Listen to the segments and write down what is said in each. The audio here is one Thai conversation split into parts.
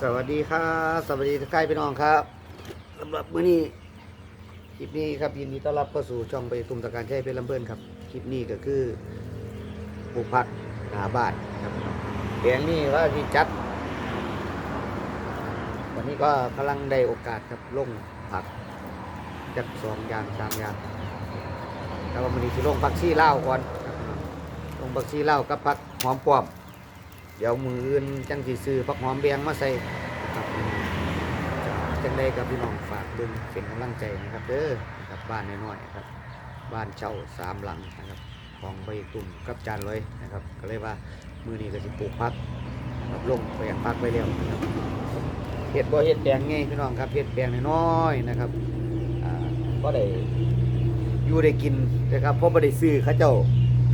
สวัสดีครับสวัสดีทุกท่านพี่น้องครับสำหรับมื้อนี้คลิปนี้ครับยินดีต้อนรับเข้าสู่ช่องไปตุมตะการใช้เป็นลำเบินครับคลิปนี้ก็คือปลูกผักหาบ้านครับแปลงนี้ว่าที่จัด วันนี้ก็กำลังได้โอกาสครับลงผักจักสองอย่างสามอย่างแต่ว่ามันนี้สิลงผักชีเลาก่อนครับพี่น้องลงผักชีลากับผักหอมป้อม เดี๋ยวมืออื่นจังสีซื้อผักหอมแบงมาใส่ครับจังได้กับพี่น้องฝากเบึงเป็นกำลังใจนะครับเด้อครับบ้านน้อยๆนะครับ บ้านเช่าสามหลังนะครับของใบตุ่มกับจานเลยนะครับ ก็เลยว่ามือนี้ก็สิปลูกพักนะครับลงแปลงพักไปแล้วนะครับเห็ดบ่เห็ดแปลงไงพี่น้องครับเห็ดแปลงน้อยๆนะครับก็ได้อยู่ได้กินนะครับเพราะบ่ได้ซื้อเขาเจ้า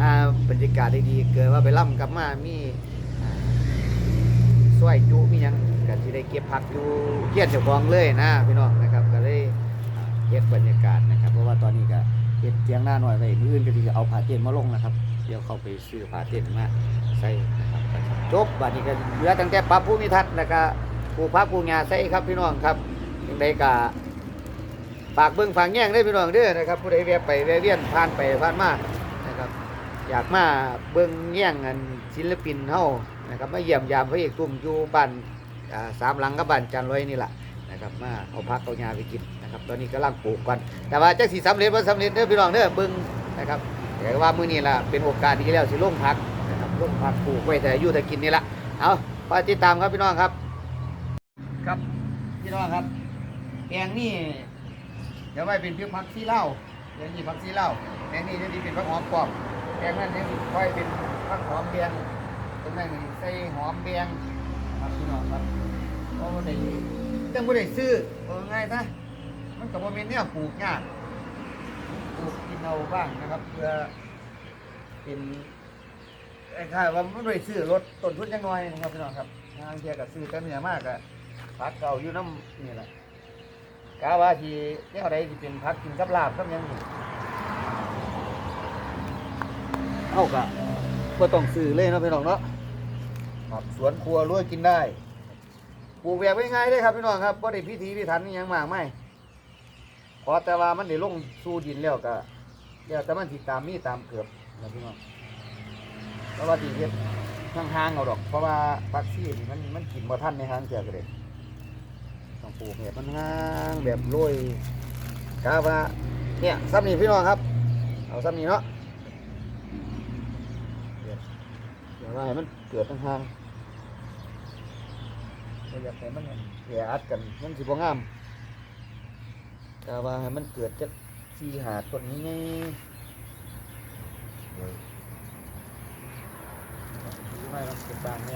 อ่าบรรยากาศดีๆเกิดว่าไปล่ำกลับมามี สวยจุมีหยังก็สิได้เก็บผักอยู่เกียนเจ้าของเลยนะพี่น้องนะครับก็เลยเฮ็ดบรรยากาศนะครับ เพราะว่าตอนนี้ก็เฮ็ดเตียงหน้าหน่อยไว้มื้ออื่นก็สิเอาผ้าเต็นท์มาลงนะครับ เดี๋ยวเข้าไปซื้อผ้าเต็นท์มาใส่นะครับจบบัดนี้ก็เหลือตั้งแต่ปรับภูมิทัศน์แล้วก็ปลูกผักปลูกหญ้าใส่ครับพี่น้องครับจังไดก็ฝากเบิ่งฝากแย่งเด้พี่น้องเด้อนะครับผู้ใดแวะไปแวะเวียนผ่านไปผ่านมานะครับ อยากมาเบิ่งแย่งอันศิลปินเฮา นะครับมาเยี่ยมยามพระเอกตุ้มอยู่บ้านสามหลังกับบ้านจันร้อยนี่แหละนะครับมาเอาพักเอายาไปกินนะครับตอนนี้กำลังปลูกกัน แต่ว่าจักสิสำเร็จบ่าสำเร็จเด้อพี่น้องเด้อบิ่งนะครับแต่ว่ามื้อนี้ล่ะเป็นโอกาสดีแล้วสิลงพักนะครับลงพักปลูกไว้แต่อยู่แต่กินนี่ละเอาไปติดตามครับพี่น้องครับ ครับพี่น้องครับแกงนี่เดี๋ยวไว้เป็นเพียงผักซีเหล้าเดี๋ยวนี้ผักซีเหล้าแกงนี่เดี๋ยวนี้เป็นผักหอมปลอมแกงนั่นเนี่ยค่อยเป็นผักหอมแดงตรง นั้นใส่หอมแดงครับพี่น้องครับเพราะว่าได้จังบ่ได้ซื้อว่าง่ายซะมันก็บ่แม่นแนวปลูกยากปลูกกินเอาบ้างนะครับ เพื่อเป็นไอ้ค่ายว่ามันบ่ได้ซื้อลดต้นทุนจังน้อยนะครับพี่น้องครับทางเทียก็ซื้อแต่เนื้อมากก็ผักเก่าอยู่น้ำนี่แหละกะว่าสิแนวใดสิเป็นผักกินกับลาบกับยังนี่เอากะก็ต้องซื้อเลยเนาะพี่น้องเนาะ ครับสวนครัวรวยกินได้ปลูกแบบง่ายๆเลยครับพี่น้องครับก็ได้พิธีพิถันอหยังมากไม่ขอแต่ว่ามันได้ลงสู่ดินแล้วก็เดี๋ยวแต่มันติดตามมีตามเกือบนะพี่น้องเพราะว่าดีเฮ็ดห่างๆเอาดอก เพราะว่าปักซี่นี่มันมันกินบ่ทันในห้างเจอกันเลยต้องปลูกแบบมันห่างแบบโรยกะว่าเนี่ยซ้ำนี่พี่น้องครับ เอาซ้ำนี่เนาะเดี๋ยวว่าให้มัน เกิดทางๆเราอยากให้มันแย่อัดกันมันสิบ่งามแต่ว่าให้มันเกิดจากสีหาดต้นนี้ไงไม่มันเป็นบางไง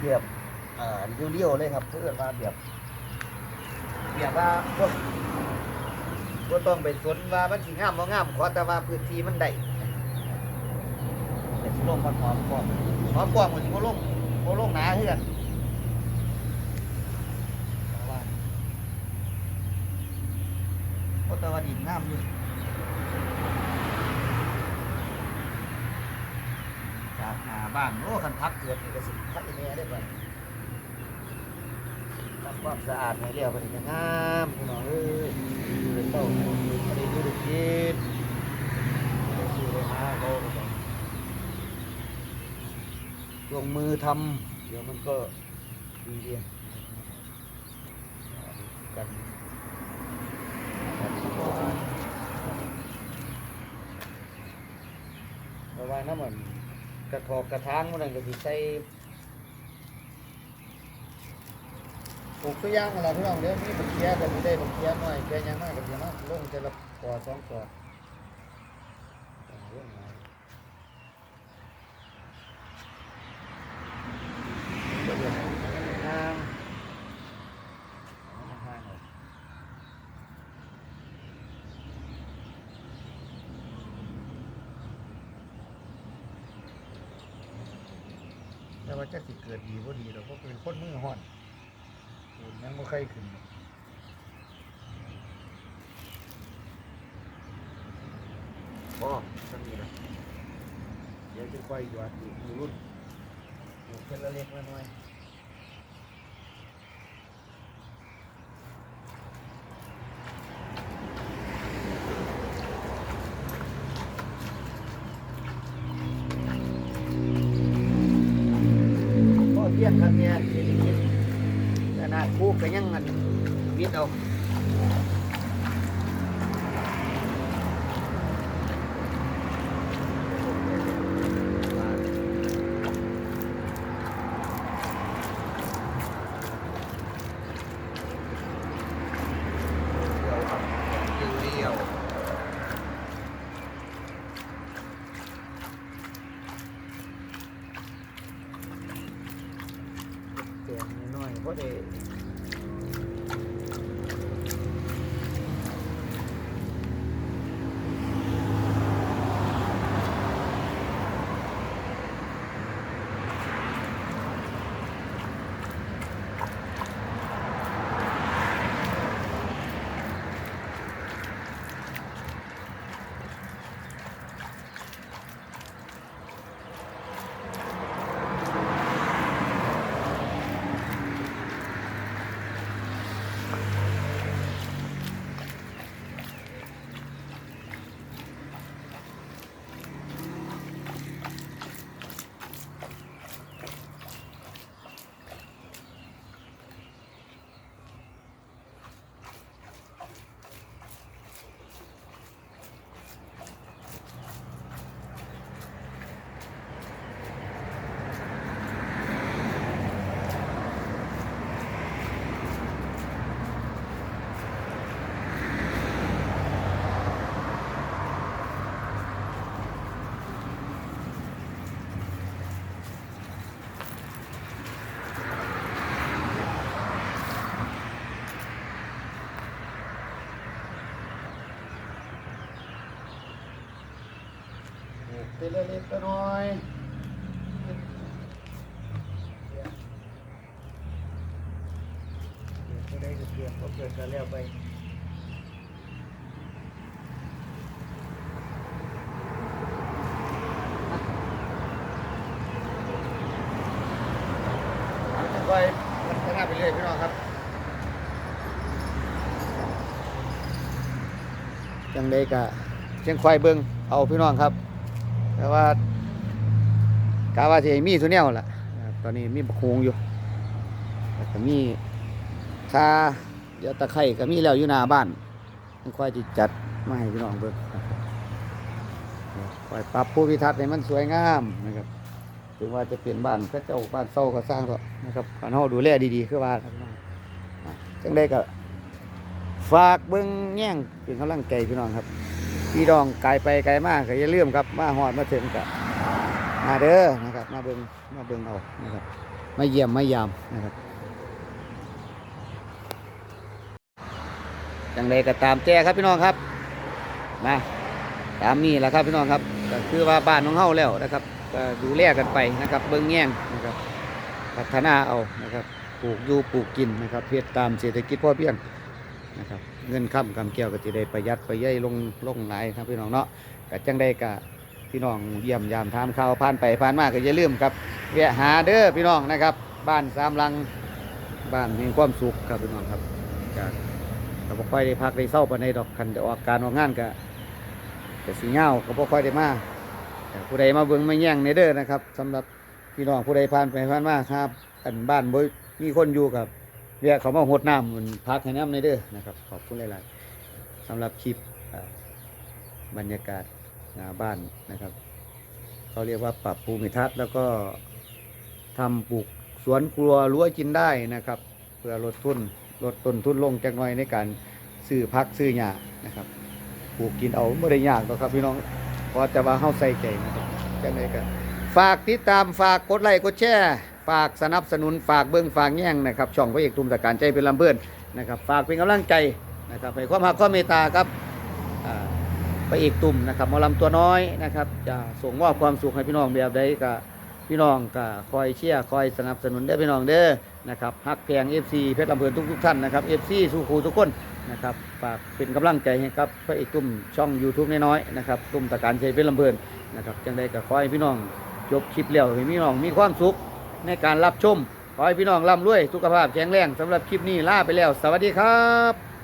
เบียบอ่าเรียวๆเลยครับเพื่อนว่าเบียบเบียบว่าพวกก็ต้องไปสนว่ามันสิงามบ่งามขอแต่ว่าพื้นที่มันได้ ลงมันหอมกว้างหอมกว้างมันสิบ่ลงบ่ลงหนาเฮือนก็ต่ว่าดินงามอยู่จากหาบ้านโอ้คันพักเกิดนี่ก็สิพักอีแม่ได้บ่ทำความสะอาดให้เรียบร้อยก็งามพี่น้องเอ้ยอยู่ในเต้าอันนี้ดูดิกินอยู่ในหาเขาก็ต้อง ลงมือทำเดี๋ยวมันก็ดีเองกันกันระว่าน้ำมันกระทอกกระทางมันก็สิใส่ปลูกตัวย่างขอะไราพี่น้องเดี๋ยวมีบักเคียก็สิได้บักเคียหน่อยแค่ยังมากก็สิมาลงแต่ละกอสองกอลงมาเดี๋ยวเดี๋ยวห่างห่างๆหน่อย แต่ว่าจะสิเกิดดีบ่ดีเราก็เป็นคนมือห่อนฝุ่นยังไม่เคยขึ้นพอสักนิดนะเดี๋ยวจะค่อยหยอดอีกมือรุ่นปลูกเป็นละเล็กละน้อย ขนาดปลูกก็ เอาเดียวเสียงน้อยๆเพราะได้ปลูกเป็นละเล็กละน้อยเดี๋ยวก็ได้ก็เปลี่ยนก็เกิดกันแล้วไปไปพัฒนาไปเรื่อยพี่น้องครับจังไดกะเชียงควายเบิงเอาพี่น้องครับ แต่ว่ากาว่าสิให้มีสุแนวล่ะตอนนี้มีบักโฮงอยู่แล้วก็มีคาเดี๋ยวตะไคร่ก็มีแล้วอยู่หน้าบ้านเชียงควายจิจัดมาให้พี่น้องเบิ่งนะครับคอยปรับผู้พิทัศน์ให้มันสวยงามนะครับถึงว่าจะเปลี่ยนบ้านก็เจ้าบ้านเศร้าก็สร้างก็นะครับการเฮาดูแลดีๆคือว่าครับพี่น้องอะจังไดก็ฝากเบิ้งแย่งเป็นกำลังใจพี่น้องครับ พี่ดองไกลไปไกลมากก็อย่าลืมครับมาหอดมาถึงกับมาเด้อนะครับ มาเบิงมาเบิงเอานะครับมาเยี่ยมมายามนะครับจังใดก็ตามแจ้ครับพี่น้องครับ มาตามนี่แหละครับพี่น้องครับก็คือว่าบ้านของเฮาแล้วนะครับดูแลกันไปนะครับ เบิ้งแย่งนะครับ พัฒนาเอานะครับปลูกอยู่ปลูกกินนะครับเพียรตามเศรษฐกิจพอเพียง นะครับเงินค้ำกำเกี่ยวก็จะได้ประหยัดประหยัดลงลงหลายครับพี่น้องเนาะก็จังได้กะพี่น้องเยี่ยมยามถามข่าวผ่านไปผ่านมาก็อย่าลืมครับแวะหาเด้อพี่น้องนะครับ บ้านสามหลังบ้านแห่งความสุขครับพี่น้องครับก็ก็บ่ค่อยได้พักได้เศร้าไปานดอกคันจะออกการออกงานก็ก็สิเงาก็บ่ค่อยได้มาผู้ใดมาเบิ่งมาแย่งในเด้อนะครับสำหรับพี่น้องผู้ใดผ่านไปผ่านมาครับอันบ้านบ่มีคนอยู่กับ เรียกเขามาหดน้ำมันพักให้น้ำในเด้อนะครับ ขอบคุณหลายๆสำหรับคลิปบรรยากาศหน้าบ้านนะครับเขาเรียกว่าปรับภูมิทัศน์แล้วก็ทำปลูกสวนครัวรั้วกินได้นะครับ เพื่อลดทุนลดต้นทุนลงจักหน่อยในการซื้อพักซื้อหญ้านะครับปลูกกินเอาไม่ได้ยากหรอกครับพี่น้องเพราะแต่ว่าเฮาใส่ใจนะครับจังไดกันฝากติดตามฝากกดไลค์กดแชร์ ฝากสนับสนุนฝากเบิ้งฝากแย่งนะครับช่องพระเอกตุ้มตะการใจเป็นลำเพื่อนนะครับฝากเป็นกำลังใจนะครับให้ความรักความเมตตาครับพระเอกตุ่มนะครับมอลำตัวน้อยนะครับจะส่งมอบความสุขให้พี่น้องแบบใดก็พี่น้องก็คอยเชียร์คอยสนับสนุนเด้พี่น้องเด้อนะครับฮักแพง FC เพชรลำเพลินทุกทุกๆท่านนะครับ FC สู้ครูทุกคนนะครับฝากเป็นกำลังใจให้ครับพระเอกตุ่มช่อง YouTube น้อยๆนะครับตุ่มตะการใจเพชรลำเพลินนะครับจังใดก็ขอให้พี่น้องจบคลิปแล้วให้พี่น้องมีความสุข ในการรับชม ขอให้พี่น้องร่ำรวยสุขภาพแข็งแรงสำหรับคลิปนี้ลาไปแล้ว สวัสดีครับ